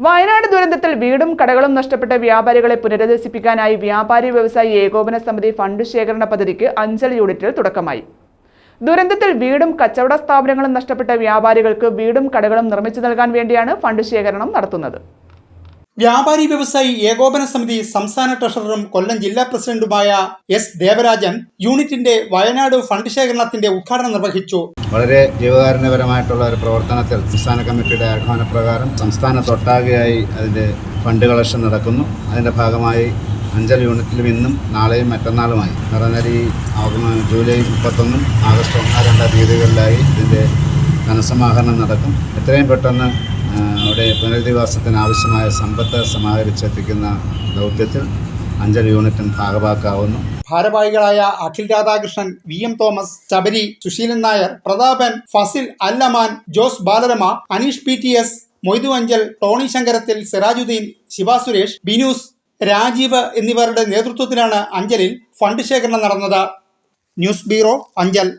വയനാട് ദുരന്തത്തിൽ വീടും കടകളും നഷ്ടപ്പെട്ട വ്യാപാരികളെ പുനരധിവസിപ്പിക്കാനായി വ്യാപാരി വ്യവസായി ഏകോപന സമിതി ഫണ്ട് ശേഖരണ പദ്ധതിക്ക് അഞ്ചൽ യൂണിറ്റിൽ തുടക്കമായി. ദുരന്തത്തിൽ വീടും കച്ചവട സ്ഥാപനങ്ങളും നഷ്ടപ്പെട്ട വ്യാപാരികൾക്ക് വീടും കടകളും നിർമ്മിച്ചു നൽകാൻ വേണ്ടിയാണ് ഫണ്ട് ശേഖരണം നടത്തുന്നത്. വ്യാപാരി വ്യവസായി ഏകോപന സമിതി സംസ്ഥാന ട്രഷററും കൊല്ലം ജില്ലാ പ്രസിഡന്റുമായ എസ് ദേവരാജൻ യൂണിറ്റിന്റെ വയനാട് ഫണ്ട് ശേഖരണത്തിന്റെ ഉദ്ഘാടനം നിർവഹിച്ചു. വളരെ ജീവകാരുണ്യപരമായിട്ടുള്ള ഒരു പ്രവർത്തനത്തിൽ സംസ്ഥാന കമ്മിറ്റിയുടെ ആഹ്വാനപ്രകാരം സംസ്ഥാനത്തൊട്ടാകെയായി അതിന്റെ ഫണ്ട് കളക്ഷൻ നടക്കുന്നു. അതിന്റെ ഭാഗമായി അഞ്ചൽ യൂണിറ്റിലും ഇന്നും നാളെയും മറ്റന്നാളുമായി പറഞ്ഞാൽ ഈ ജൂലൈ മുപ്പത്തൊന്നും ആഗസ്റ്റ് ഒന്നാം രണ്ടാം തീയതികളിലായി ഇതിന്റെ ധനസമാഹരണം നടക്കും. എത്രയും പെട്ടെന്ന് അവിടെ പുനരധിവാസത്തിന് ആവശ്യമായ സമ്പത്ത് സമാഹരിച്ചെത്തിക്കുന്ന ദൗത്യത്തിൽ അഞ്ചര യൂണിറ്റും ഭാഗഭാക്കാവുന്നു ഭാരവാഹികളായ Akhil Radhakrishnan V M Thomas Chabari Susheelan Nair Prathapan Fasil Allaman Jose Balarama Aneesh P T S Moidu Anchal Tony Sankarathil Sirajuddin Siva Suresh Binoos Rajeev എന്നിവരുടെ നേതൃത്വത്തിലാണ് അഞ്ചലിൽ ഫണ്ട് ശേഖരണം നടന്നത്. News bureau Anchal.